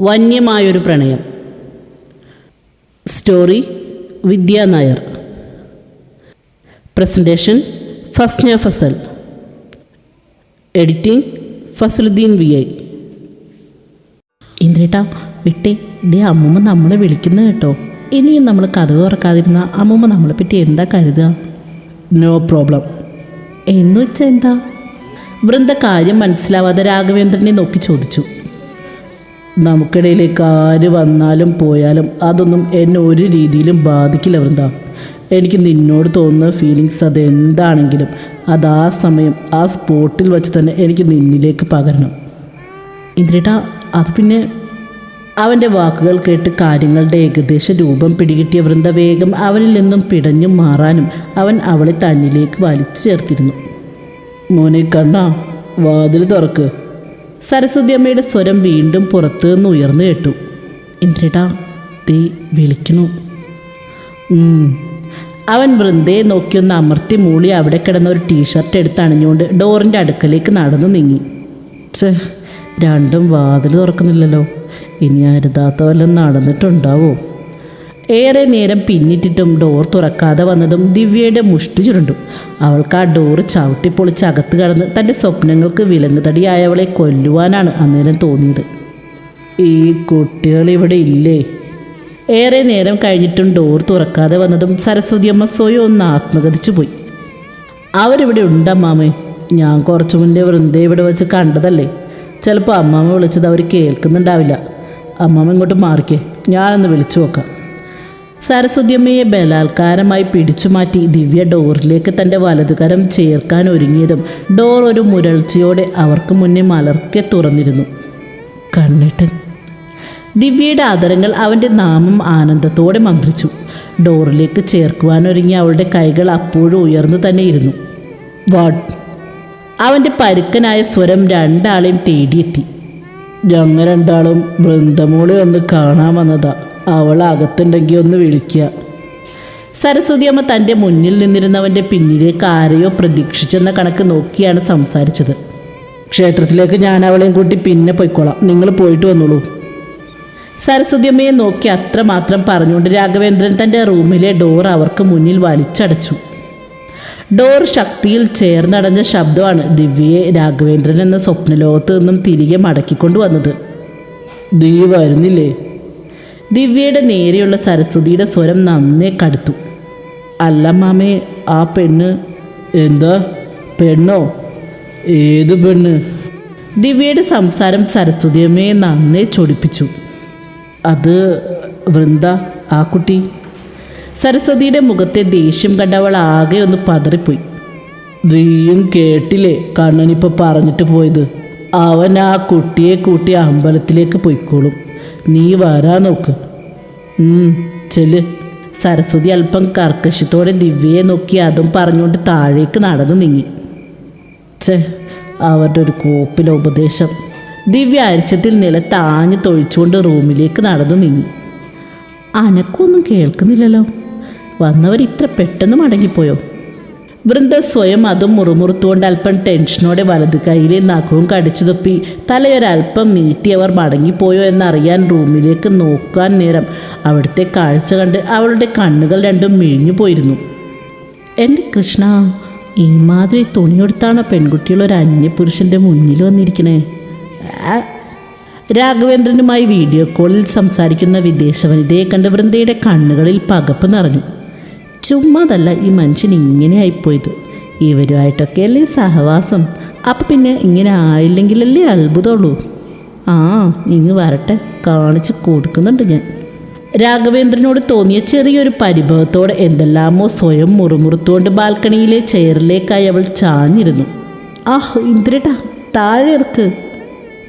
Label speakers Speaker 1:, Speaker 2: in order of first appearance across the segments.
Speaker 1: വന്യമായൊരു പ്രണയം. Story Vidya Nair. Presentation Fasna Fasal. Editing Fasaluddin V I. ഇന്ദ്രേട്ടാ വിട്ടേ ദേ അമ്മൂമ്മ നമ്മളെ വിളിക്കുന്നത് കേട്ടോ. ഇനിയും നമ്മൾ കഥ തുറക്കാതിരുന്ന അമ്മൂമ്മ നമ്മളെ പറ്റി എന്താ കരുതുക? നോ പ്രോബ്ലം എന്നുവെച്ചാൽ എന്താ? വൃന്ദ കാര്യം മനസ്സിലാവാതെ രാഘവേന്ദ്രനെ നോക്കി ചോദിച്ചു. നമുക്കിടയിലേക്ക് ആര് വന്നാലും പോയാലും അതൊന്നും എന്നെ ഒരു രീതിയിലും ബാധിക്കില്ല വൃന്ദ. എനിക്ക് നിന്നോട് തോന്നുന്ന ഫീലിങ്സ് അതെന്താണെങ്കിലും അത് ആ സമയം ആ സ്പോട്ടിൽ വച്ച് തന്നെ എനിക്ക് നിന്നിലേക്ക് പകരണം. ഇന്ദ്രേട്ടാ അത് പിന്നെ അവന്റെ വാക്കുകൾ കേട്ട് കാര്യങ്ങളുടെ ഏകദേശ രൂപം പിടികിട്ടിയ വൃന്ദ വേഗം അവനിൽ നിന്നും പിടഞ്ഞു മാറാനും അവൻ അവളെ തന്നിലേക്ക് വലിച്ചു ചേർത്തിരുന്നു. മോനെ കണ്ണാ വാതിൽ തുറക്ക്. സരസ്വതി അമ്മയുടെ സ്വരം വീണ്ടും പുറത്തു നിന്ന് ഉയർന്നു കേട്ടു. ഇന്ദ്രേട്ടാ തീ വിളിക്കുന്നു. അവൻ വൃന്ദയെ നോക്കിയൊന്ന് അമർത്തി മൂളി അവിടെ കിടന്ന ഒരു ടീഷർട്ട് എടുത്ത് അണിഞ്ഞുകൊണ്ട് ഡോറിന്റെ അടുക്കലേക്ക് നടന്നു നീങ്ങി. ഛേ രണ്ടും വാതിൽ തുറക്കുന്നില്ലല്ലോ. ഇനി അരുതാത്ത വല്ലതും നടന്നിട്ടുണ്ടാവോ? ഏറെ നേരം പിന്നിട്ടിട്ടും ഡോർ തുറക്കാതെ വന്നതും ദിവ്യയുടെ മുഷ്ടി ചുരുണ്ടു. അവൾക്ക് ആ ഡോർ ചവിട്ടിപ്പൊളിച്ച് അകത്ത് കടന്ന് തന്റെ സ്വപ്നങ്ങൾക്ക് വിലങ്ങുതടിയായവളെ കൊല്ലുവാനാണ് അന്നേരം തോന്നിയത്. ഈ കുട്ടികൾ ഇവിടെ ഇല്ലേ? ഏറെ നേരം കഴിഞ്ഞിട്ടും ഡോർ തുറക്കാതെ വന്നതും സരസ്വതി അമ്മ സ്വയം ഒന്ന് ആത്മഗതിച്ചു പോയി. അവരിവിടെ ഉണ്ടമ്മാമേ ഞാൻ കുറച്ചു മുന്നേ വൃന്ദയെ ഇവിടെ വെച്ച് കണ്ടതല്ലേ? ചിലപ്പോൾ അമ്മാമ്മ വിളിച്ചത് അവർ കേൾക്കുന്നുണ്ടാവില്ല. അമ്മാമ്മ ഇങ്ങോട്ട് മാറിക്കേ. ഞാനൊന്ന് വിളിച്ചു നോക്കാം. സരസ്വതിയമ്മയെ ബലാത്കാരമായി പിടിച്ചുമാറ്റി ദിവ്യ ഡോറിലേക്ക് തന്റെ വലതുകരം ചേർക്കാൻ ഒരുങ്ങിയതും ഡോർ ഒരു മുരൾച്ചയോടെ അവർക്ക് മുന്നേ മലർക്കെ തുറന്നിരുന്നു. കണ്ണിട്ടൻ. ദിവ്യയുടെ ആദരങ്ങൾ അവന്റെ നാമം ആനന്ദത്തോടെ മന്ത്രിച്ചു. ഡോറിലേക്ക് ചേർക്കുവാനൊരുങ്ങി അവളുടെ കൈകൾ അപ്പോഴും ഉയർന്നു തന്നെ ഇരുന്നു. അവന്റെ പരുക്കനായ സ്വരം രണ്ടാളെയും തേടിയെത്തി. ഞങ്ങൾ രണ്ടാളും വൃന്ദമോളെ ഒന്ന് കാണാൻ വന്നതാ. അവൾ അകത്തുണ്ടെങ്കിൽ ഒന്ന് വിളിക്കുക സരസ്വതിയമ്മ തന്റെ മുന്നിൽ നിന്നിരുന്നവന്റെ പിന്നിലേക്ക് ആരെയോ പ്രതീക്ഷിച്ചെന്ന കണക്ക് നോക്കിയാണ് സംസാരിച്ചത്. ക്ഷേത്രത്തിലേക്ക് ഞാൻ അവളെയും കൂട്ടി പിന്നെ പോയിക്കോളാം. നിങ്ങൾ പോയിട്ട് വന്നോളൂ. സരസ്വതിയമ്മയെ നോക്കി അത്രമാത്രം പറഞ്ഞുകൊണ്ട് രാഘവേന്ദ്രൻ തന്റെ റൂമിലെ ഡോർ അവർക്ക് മുന്നിൽ വലിച്ചടച്ചു. ഡോർ ശക്തിയിൽ ചേർന്നടഞ്ഞ ശബ്ദമാണ് ദിവ്യയെ രാഘവേന്ദ്രൻ എന്ന സ്വപ്നലോകത്ത് നിന്നും തിരികെ മടക്കിക്കൊണ്ടു വന്നത്. ദീ വരുന്നില്ലേ? ദിവ്യയുടെ നേരെയുള്ള സരസ്വതിയുടെ സ്വരം നന്നേ കടുത്തു. അല്ല മാമേ ആ പെണ്ണ് എന്താ? പെണ്ണോ? ഏത് പെണ്ണ്? ദിവ്യയുടെ സംസാരം സരസ്വതിയമ്മയെ നന്നേ ചൊടിപ്പിച്ചു. അത് വൃന്ദ ആ കുട്ടി. സരസ്വതിയുടെ മുഖത്തെ ദേഷ്യം കണ്ടവൾ ആകെ ഒന്ന് പതറിപ്പോയി. നീയും കേട്ടില്ലേ കണ്ണനിപ്പോൾ പറഞ്ഞിട്ട് പോയത്? അവൻ ആ കുട്ടിയെ കൂട്ടി അമ്പലത്തിലേക്ക് പൊയ്ക്കോളും. നീ വരാ നോക്ക്. ചെൽ. സരസ്വതി അല്പം കർക്കശത്തോടെ ദിവ്യയെ നോക്കി അതും പറഞ്ഞുകൊണ്ട് താഴേക്ക് നടന്നു നീങ്ങി. ചേ അവരുടെ ഒരു കോപ്പിലെ ഉപദേശം. ദിവ്യ അരിച്ചത്തിൽ നിലത്താഞ്ഞ് തൊഴിച്ചുകൊണ്ട് റൂമിലേക്ക് നടന്നു നീങ്ങി. അനക്കൊന്നും കേൾക്കുന്നില്ലല്ലോ. വന്നവർ ഇത്ര പെട്ടെന്ന് മടങ്ങിപ്പോയോ? വൃന്ദ സ്വയം അതും മുറുമുറുത്തുകൊണ്ട് അല്പം ടെൻഷനോടെ വലത് കൈയിലെ നഖവും കടിച്ചു തുപ്പി തലയൊരൽപ്പം നീട്ടി അവർ മടങ്ങിപ്പോയോ എന്നറിയാൻ റൂമിലേക്ക് നോക്കാൻ നേരം അവിടുത്തെ കാഴ്ച കണ്ട് അവളുടെ കണ്ണുകൾ രണ്ടും മിഴിഞ്ഞു പോയിരുന്നു. എന്റെ കൃഷ്ണ ഇമാതിരി തുണിയെടുത്താണോ പെൺകുട്ടികൾ ഒരു അന്യപുരുഷന്റെ മുന്നിൽ വന്നിരിക്കണേ. രാഘവേന്ദ്രനുമായി വീഡിയോ കോളിൽ സംസാരിക്കുന്ന വിദേശ വനിതയെ കണ്ട് വൃന്ദയുടെ കണ്ണുകളിൽ പകപ്പ് നിറഞ്ഞു. ചുമ്മാതല്ല ഈ മനുഷ്യൻ ഇങ്ങനെ ആയിപ്പോയത് ഇവരുമായിട്ടൊക്കെ അല്ലേ സഹവാസം? അപ്പം പിന്നെ ഇങ്ങനെ ആയില്ലെങ്കിലല്ലേ അത്ഭുതമുള്ളൂ. ആ ഇങ്ങ് വരട്ടെ. കാണിച്ച് കൊടുക്കുന്നുണ്ട് ഞാൻ. രാഘവേന്ദ്രനോട് തോന്നിയ ചെറിയൊരു പരിഭവത്തോടെ എന്തെല്ലാമോ സ്വയം മുറുമുറുത്തുകൊണ്ട് ബാൽക്കണിയിലെ ചെയറിലേക്കായി അവൾ ചാഞ്ഞിരുന്നു. ആഹ് ഇന്ദ്രട്ടാ താഴെ ഇറക്ക്.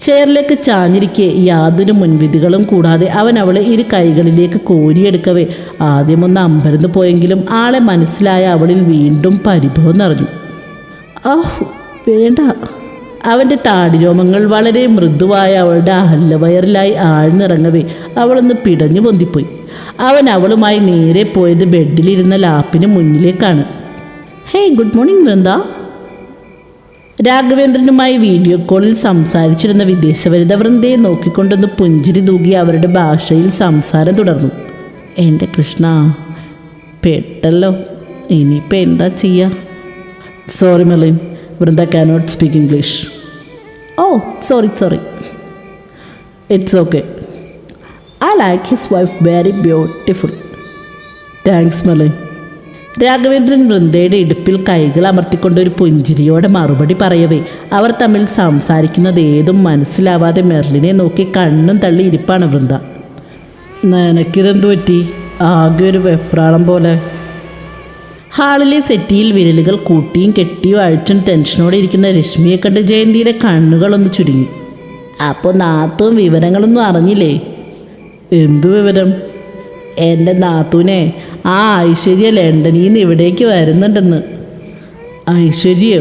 Speaker 1: ചെയറിലേക്ക് ചാഞ്ഞിരിക്കെ യാതൊരു മുൻവിധികളും കൂടാതെ അവൻ അവളെ ഇരു കൈകളിലേക്ക് കോരിയെടുക്കവേ. ആദ്യമൊന്ന് അമ്പരന്ന് പോയെങ്കിലും ആളെ മനസ്സിലായ അവളിൽ വീണ്ടും പരിഭവം നിറഞ്ഞു. ആഹ് വേണ്ട. അവന്റെ താടിരോമങ്ങൾ വളരെ മൃദുവായ അവളുടെ അഹല്ലവയറിലായി ആഴ്ന്നിറങ്ങവേ. അവളൊന്ന് പിടഞ്ഞു പൊന്തിപ്പോയി. അവൻ അവളുമായി നേരെ പോയത് ബെഡിലിരുന്ന ലാപ്പിന് മുന്നിലേക്കാണ്. Hey good morning Vrinda. രാഘവേന്ദ്രനുമായി video കോളിൽ സംസാരിച്ചിരുന്ന വിദേശവരിത വൃന്ദയെ നോക്കിക്കൊണ്ടൊന്ന് പുഞ്ചിരി തൂകി അവരുടെ ഭാഷയിൽ സംസാരം തുടർന്നു. എന്റെ കൃഷ്ണ പെട്ടല്ലോ. ഇനിയിപ്പോൾ എന്താ ചെയ്യുക sorry Melin Vrinda cannot speak English oh sorry sorry it's okay I like his wife very beautiful thanks Melin Raghavendran വൃന്ദയുടെ ഇടുപ്പിൽ കൈകൾ അമർത്തിക്കൊണ്ട് ഒരു പുഞ്ചിരിയോടെ മറുപടി പറയവേ. അവർ തമ്മിൽ സംസാരിക്കുന്നത് ഏതും മനസ്സിലാവാതെ മെർലിനെ നോക്കി കണ്ണും തള്ളി ഇരിപ്പാണ് വൃന്ദ. നിനക്കിതെന്തു പറ്റി ആകെ ഒരു വെപ്രാളം പോലെ. ഹാളിലെ സെറ്റിയിൽ വിരലുകൾ കൂട്ടിയും കെട്ടിയും അഴിച്ചും ടെൻഷനോടെ ഇരിക്കുന്ന രശ്മിയെ കണ്ട് ജയന്തിയുടെ കണ്ണുകളൊന്ന് ചുരുങ്ങി. അപ്പോൾ നാത്തും വിവരങ്ങളൊന്നും അറിഞ്ഞില്ലേ? എന്തു വിവരം? എന്റെ നാത്തൂനെ ആ ഐശ്വര്യ ലണ്ടനിൽ നിന്ന് ഇവിടേക്ക് വരുന്നുണ്ടെന്ന്. ഐശ്വര്യോ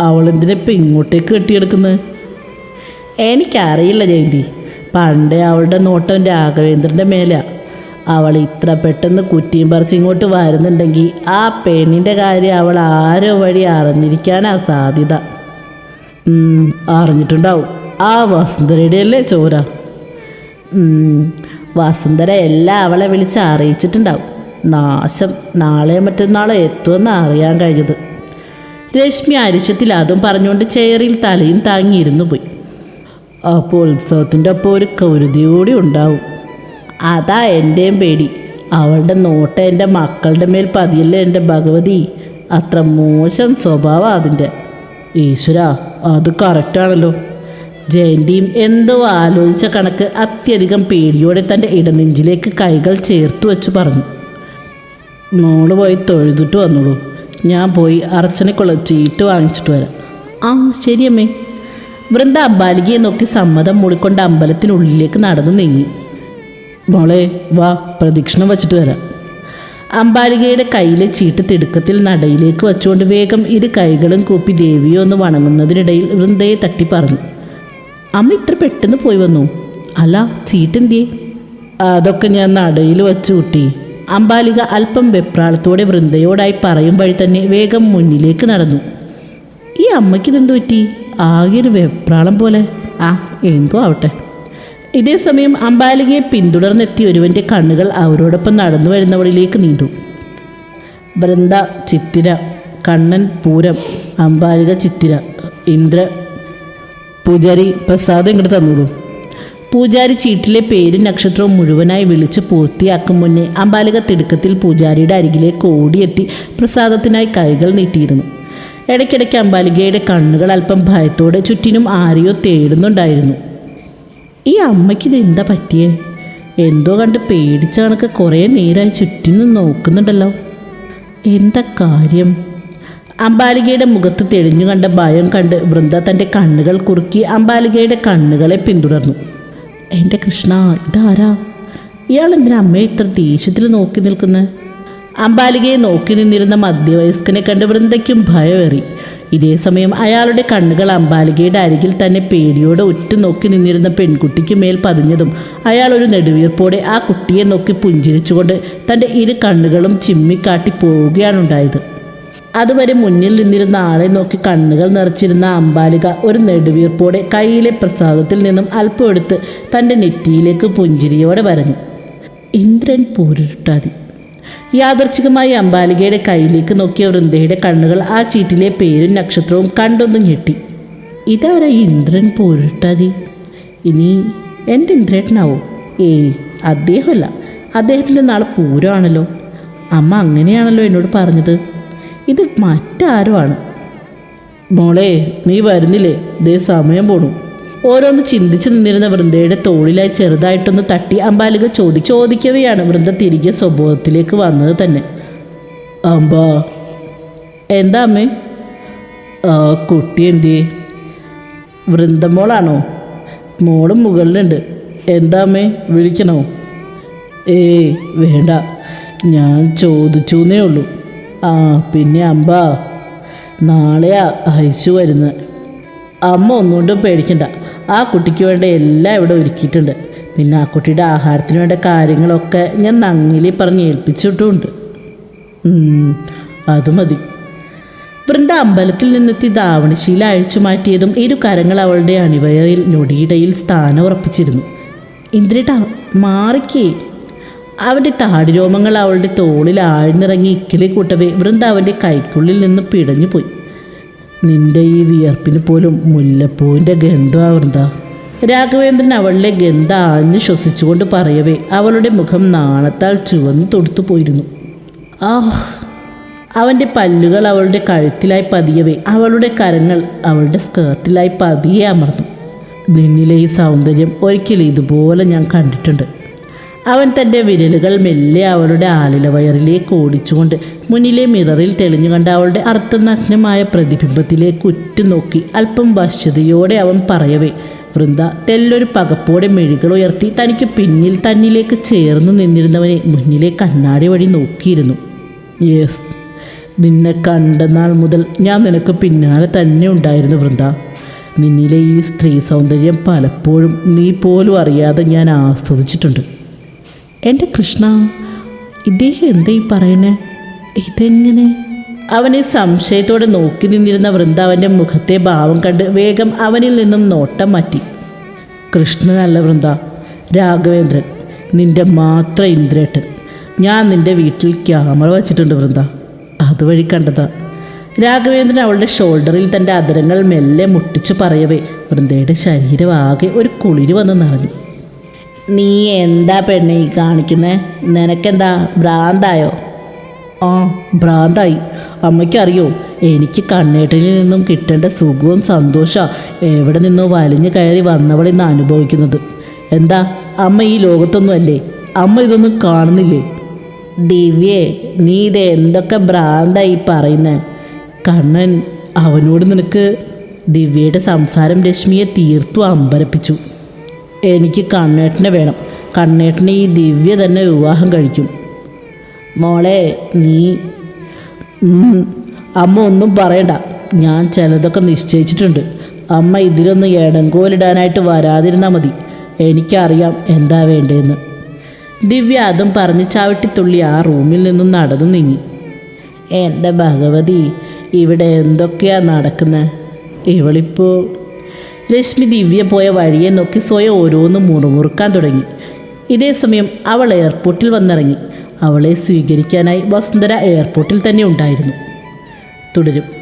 Speaker 1: അവളെന്തിനാ ഇപ്പം ഇങ്ങോട്ടേക്ക് കെട്ടിയെടുക്കുന്നത് എനിക്കറിയില്ല ജയന്തി. പണ്ടേ അവളുടെ നോട്ടം രാഘവേന്ദ്രന്റെ മേലെയാണ് അവൾ ഇത്ര പെട്ടെന്ന് കുറ്റിയും പറിച്ച് ഇങ്ങോട്ട് വരുന്നുണ്ടെങ്കിൽ ആ പെണ്ണിന്റെ കാര്യം അവൾ ആരോ വഴി അറിഞ്ഞിരിക്കാനാ സാധ്യത. അറിഞ്ഞിട്ടുണ്ടാവും. ആ വസുന്ധരയുടെ അല്ലേ ചോര? വസുന്ധര എല്ലാം അവളെ വിളിച്ച് അറിയിച്ചിട്ടുണ്ടാവും. നാശം നാളെ മറ്റന്നാളെ എത്തുമെന്ന് അറിയാൻ കഴിഞ്ഞത്. രശ്മി അരിശത്തിൽ അതും പറഞ്ഞുകൊണ്ട് ചെയറിൽ തലയും താങ്ങിയിരുന്നു പോയി. അപ്പോൾ ഉത്സവത്തിന്റെ ഒപ്പം ഒരു കൗരുതിയോടെ ഉണ്ടാവും. അതാ എന്റെയും പേടി. അവളുടെ നോട്ട എന്റെ മക്കളുടെ മേൽ പതിയല്ലേ എന്റെ ഭഗവതി? അത്ര മോശം സ്വഭാവം അതിന്റെ ഈശ്വര അത് കറക്റ്റാണല്ലോ ജയന്തിയും എന്തോ ആലോചിച്ച കണക്ക് അത്യധികം പേടിയോടെ തന്റെ ഇടനെഞ്ചിലേക്ക് കൈകൾ ചേർത്ത് വെച്ച് പറഞ്ഞു. മോൾ പോയി തൊഴുതിട്ട് വന്നോളൂ. ഞാൻ പോയി അർച്ചനയ്ക്കുള്ള ചീട്ട് വാങ്ങിച്ചിട്ട് വരാം. ആ ശരിയമ്മേ വൃന്ദ അമ്പാലികയെ നോക്കി സമ്മതം മൂളിക്കൊണ്ട് അമ്പലത്തിനുള്ളിലേക്ക് നടന്നു നീങ്ങി. മോളെ വാ പ്രദക്ഷിണം വച്ചിട്ട് വരാം. അമ്പാലികയുടെ കയ്യിലെ ചീട്ട് തിടുക്കത്തിൽ നടയിലേക്ക് വച്ചുകൊണ്ട് വേഗം ഇരു കൈകളും കൂപ്പി ദേവിയോ ഒന്ന് വണങ്ങുന്നതിനിടയിൽ വൃന്ദയെ തട്ടി പറഞ്ഞു. അമ്മ ഇത്ര പെട്ടെന്ന് പോയി വന്നു. അല്ല ചീട്ടെന്തിയേ? അതൊക്കെ ഞാൻ നടയിൽ വച്ചു കൂട്ടി. അമ്പാലിക അല്പം വെപ്രാളത്തോടെ വൃന്ദയോടായി പറയും വഴി തന്നെ വേഗം മുന്നിലേക്ക് നടന്നു. ഈ അമ്മയ്ക്ക് ഇതെന്തു പറ്റി? ആകെ ഒരു വെപ്രാളം പോലെ. ആ എന്തോ ആവട്ടെ. ഇതേ സമയം അമ്പാലികയെ പിന്തുടർന്നെത്തിയ ഒരുവന്റെ കണ്ണുകൾ അവരോടൊപ്പം നടന്നു വരുന്നവളിലേക്ക് നീണ്ടു. വൃന്ദ ചിത്തിര കണ്ണൻ പൂരം അമ്പാലിക ചിത്തിര ഇന്ദ്ര പൂജാരി പ്രസാദം ഇങ്ങോട്ട് തന്നോളൂ പൂജാരി ചീട്ടിലെ പേരും നക്ഷത്രവും മുഴുവനായി വിളിച്ച് പൂർത്തിയാക്കും മുന്നേ അമ്പാലിക തിടുക്കത്തിൽ പൂജാരിയുടെ അരികിലേക്ക് ഓടിയെത്തി പ്രസാദത്തിനായി കൈകൾ നീട്ടിയിരുന്നു. ഇടയ്ക്കിടയ്ക്ക് അമ്പാലികയുടെ കണ്ണുകൾ അല്പം ഭയത്തോടെ ചുറ്റിനും ആരെയോ തേടുന്നുണ്ടായിരുന്നു. ഈ അമ്മയ്ക്ക് ഇത് എന്താ പറ്റിയേ? എന്തോ കണ്ട് പേടിച്ച കണക്ക് കുറേ നേരമായി ചുറ്റിനും നോക്കുന്നുണ്ടല്ലോ. എന്താ കാര്യം? അമ്പാലികയുടെ മുഖത്ത് തെളിഞ്ഞു കണ്ട ഭയം കണ്ട് വൃന്ദ തന്റെ കണ്ണുകൾ കുറുക്കി അമ്പാലികയുടെ കണ്ണുകളെ പിന്തുടർന്നു. എന്റെ കൃഷ്ണ ഇതാരാ? ഇയാൾ എന്തിനാ അമ്മയെ ഇത്ര ദേഷ്യത്തിൽ നോക്കി നിൽക്കുന്ന? അമ്പാലികയെ നോക്കി നിന്നിരുന്ന മധ്യവയസ്കനെ കണ്ട് വൃന്ദയ്ക്കും ഭയമേറി ഇതേ സമയം അയാളുടെ കണ്ണുകൾ അമ്പാലികയുടെ അരികിൽ തന്നെ പേടിയോടെ ഉറ്റുനോക്കി നിന്നിരുന്ന പെൺകുട്ടിക്ക് മേൽ പതിഞ്ഞതും അയാൾ ഒരു നെടുവീർപ്പോടെ ആ കുട്ടിയെ നോക്കി പുഞ്ചിരിച്ചുകൊണ്ട് തന്റെ ഇരു കണ്ണുകളും ചിമ്മിക്കാട്ടി പോവുകയാണുണ്ടായത്. അതുവരെ മുന്നിൽ നിന്നിരുന്ന ആളെ നോക്കി കണ്ണുകൾ നിറച്ചിരുന്ന അമ്പാലിക ഒരു നെടുവീർപ്പോടെ കയ്യിലെ പ്രസാദത്തിൽ നിന്നും അല്പം എടുത്ത് തന്റെ നെറ്റിയിലേക്ക് പുഞ്ചിരിയോടെ വരഞ്ഞു. ഇന്ദ്രൻ പോരുട്ടാതി യാദർച്ഛികമായി അമ്പാലികയുടെ കയ്യിലേക്ക് നോക്കിയ വൃന്ദയുടെ കണ്ണുകൾ ആ ചീറ്റിലെ പേരും നക്ഷത്രവും കണ്ടൊന്ന് ഞെട്ടി. ഇതാരാ ഇന്ദ്രൻ പോരുട്ടാതി ഇനി എന്റെ ഇന്ദ്രേട്ടനാവോ? ഏയ് അദ്ദേഹമല്ല. അദ്ദേഹത്തിന്റെ നാളെ പൂരമാണല്ലോ. അമ്മ അങ്ങനെയാണല്ലോ എന്നോട് പറഞ്ഞത്. ഇത് മറ്റാരോ ആണ് മോളെ നീ വരുന്നില്ലേ? ദേ സമയം പോണു. ഓരോന്ന് ചിന്തിച്ചു നിന്നിരുന്ന വൃന്ദയുടെ തോളിലായി ചെറുതായിട്ടൊന്ന് തട്ടി അമ്പാലിക ചോദി ചോദിക്കവെയാണ് വൃന്ദ തിരികെ സ്വഭാവത്തിലേക്ക് വന്നത് തന്നെ. അമ്പാ എന്താ അമ്മേ? കുട്ടി എന്തിയേ? വൃന്ദമോളാണോ? മോളും മുകളിലുണ്ട്. എന്താ അമ്മേ? വിളിക്കണോ? ഏയ് വേണ്ട. ഞാൻ ചോദിച്ചു എന്നേ ഉള്ളൂ. ആ പിന്നെ അമ്പ നാളെയാ ഐശു വരുന്നത് അമ്മ ഒന്നുകൊണ്ടും പേടിക്കണ്ട. ആ കുട്ടിക്ക് വേണ്ട എല്ലാം ഇവിടെ ഒരുക്കിയിട്ടുണ്ട്. പിന്നെ ആ കുട്ടിയുടെ ആഹാരത്തിന് വേണ്ട കാര്യങ്ങളൊക്കെ ഞാൻ നങ്ങിലി പറഞ്ഞ് ഏൽപ്പിച്ചിട്ടുമുണ്ട്. അത് മതി. വൃന്ദ അമ്പലത്തിൽ നിന്നെത്തി ധാവണശീല അഴിച്ചു മാറ്റിയതും ഇരു കരങ്ങൾ അവളുടെ അണിവയറിൽ ഞൊടിയിടയിൽ സ്ഥാനം ഉറപ്പിച്ചിരുന്നു. ഇന്ദ്രേട്ടാ മാറിക്കേ. അവന്റെ താടിരോമങ്ങൾ അവളുടെ തോളിൽ ആഴ്ന്നിറങ്ങി ഇക്കിലെ കൂട്ടവേ വൃന്ദ അവന്റെ കൈക്കുള്ളിൽ നിന്ന് പിടഞ്ഞു പോയി നിന്റെ ഈ വിയർപ്പിന് പോലും മുല്ലപ്പൂവിന്റെ ഗന്ധം വൃന്ദ. രാഘവേന്ദ്രൻ അവളുടെ ഗന്ധ ആഞ്ഞു ശ്വസിച്ചുകൊണ്ട് പറയവേ അവളുടെ മുഖം നാണത്താൽ ചുവന്നു തൊടുത്തു പോയിരുന്നു. ആഹ് അവന്റെ പല്ലുകൾ അവളുടെ കഴുത്തിലായി പതിയവേ അവളുടെ കരങ്ങൾ അവളുടെ സ്കേർട്ടിലായി പതിയെ അമർന്നു. നിന്നിലെ ഈ സൗന്ദര്യം ഒരിക്കലും ഇതുപോലെ ഞാൻ കണ്ടിട്ടുണ്ട്. അവൻ തന്റെ വിരലുകൾ മെല്ലെ അവളുടെ ആലില വയറിലേക്ക് ഓടിച്ചുകൊണ്ട് മുന്നിലെ മിററിൽ തെളിഞ്ഞു കണ്ട അവളുടെ അർത്ഥനഗ്നമായ പ്രതിബിംബത്തിലേക്ക് ഉറ്റുനോക്കി അല്പം വശ്യതയോടെ അവൻ പറയവേ വൃന്ദ തെല്ലൊരു പകപ്പോടെ മെഴികൾ ഉയർത്തി തനിക്ക് പിന്നിൽ തന്നിലേക്ക് ചേർന്നു നിന്നിരുന്നവനെ മുന്നിലെ കണ്ണാടി വഴി നോക്കിയിരുന്നു. യെസ് നിന്നെ കണ്ട നാൾ മുതൽ ഞാൻ നിനക്ക് പിന്നാലെ തന്നെ ഉണ്ടായിരുന്നു വൃന്ദ. നിന്നിലെ ഈ സ്ത്രീ സൗന്ദര്യം പലപ്പോഴും നീ പോലും അറിയാതെ ഞാൻ ആസ്വദിച്ചിട്ടുണ്ട്. എന്റെ കൃഷ്ണ ഇദ്ദേഹം എന്താ ഈ പറയണേ? ഇതെങ്ങനെ? അവനെ സംശയത്തോടെ നോക്കി നിന്നിരുന്ന വൃന്ദാവന്റെ മുഖത്തെ ഭാവം കണ്ട് വേഗം അവനിൽ നിന്നും നോട്ടം മാറ്റി. കൃഷ്ണനല്ല വൃന്ദ രാഘവേന്ദ്രൻ. നിന്റെ മാത്രം ഇന്ദ്രേട്ടൻ. ഞാൻ നിന്റെ വീട്ടിൽ ക്യാമറ വച്ചിട്ടുണ്ട് വൃന്ദ. അതുവഴി കണ്ടതാ. രാഘവേന്ദ്രൻ അവളുടെ ഷോൾഡറിൽ തന്റെ അതരങ്ങൾ മെല്ലെ മുട്ടിച്ചു പറയവേ വൃന്ദയുടെ ശരീരം ആകെ ഒരു കുളിര് വന്ന് നിറഞ്ഞു. നീ എന്താ പെണ്ണെ ഈ കാണിക്കുന്നേ? നിനക്കെന്താ ഭ്രാന്തായോ? ആ ഭ്രാന്തായി. അമ്മയ്ക്കറിയോ എനിക്ക് കണ്ണേട്ടിൽ നിന്നും കിട്ടേണ്ട സുഖവും സന്തോഷവും എവിടെ നിന്നോ വലിഞ്ഞു കയറി വന്നവൾ ഇന്ന് അനുഭവിക്കുന്നത്. എന്താ അമ്മ ഈ ലോകത്തൊന്നുമല്ലേ? അമ്മ ഇതൊന്നും കാണുന്നില്ലേ? ദിവ്യേ നീ ഇത് എന്തൊക്കെ ഭ്രാന്തായി പറയുന്നേ? കണ്ണൻ അവനോട് നിനക്ക് ദിവ്യയുടെ സംസാരം രശ്മിയെ തീർത്തു അമ്പരപ്പിച്ചു. എനിക്ക് കണ്ണേട്ടനെ വേണം. കണ്ണേട്ടനെ ഈ ദിവ്യ തന്നെ വിവാഹം കഴിക്കും. മോളെ നീ അമ്മ ഒന്നും പറയണ്ട. ഞാൻ ചിലതൊക്കെ നിശ്ചയിച്ചിട്ടുണ്ട്. അമ്മ ഇതിലൊന്ന് എടങ്കോലിടാനായിട്ട് വരാതിരുന്നാൽ മതി. എനിക്കറിയാം എന്താ വേണ്ടതെന്ന് ദിവ്യ അതും പറഞ്ഞ് ചവിട്ടിത്തുള്ളി ആ റൂമിൽ നിന്നും നടന്നു നീങ്ങി. എന്റെ ഭഗവതി? ഇവിടെ എന്തൊക്കെയാണ് നടക്കുന്നത് ഇവളിപ്പോൾ രശ്മി ദിവ്യ പോയ വഴിയെ നോക്കി സ്വയം ഓരോന്നും മുറുമുറുക്കാൻ തുടങ്ങി. ഇതേ സമയം അവൾ എയർപോർട്ടിൽ വന്നിറങ്ങി. അവളെ സ്വീകരിക്കാനായി വസുന്ധര എയർപോർട്ടിൽ തന്നെ ഉണ്ടായിരുന്നു. തുടരും.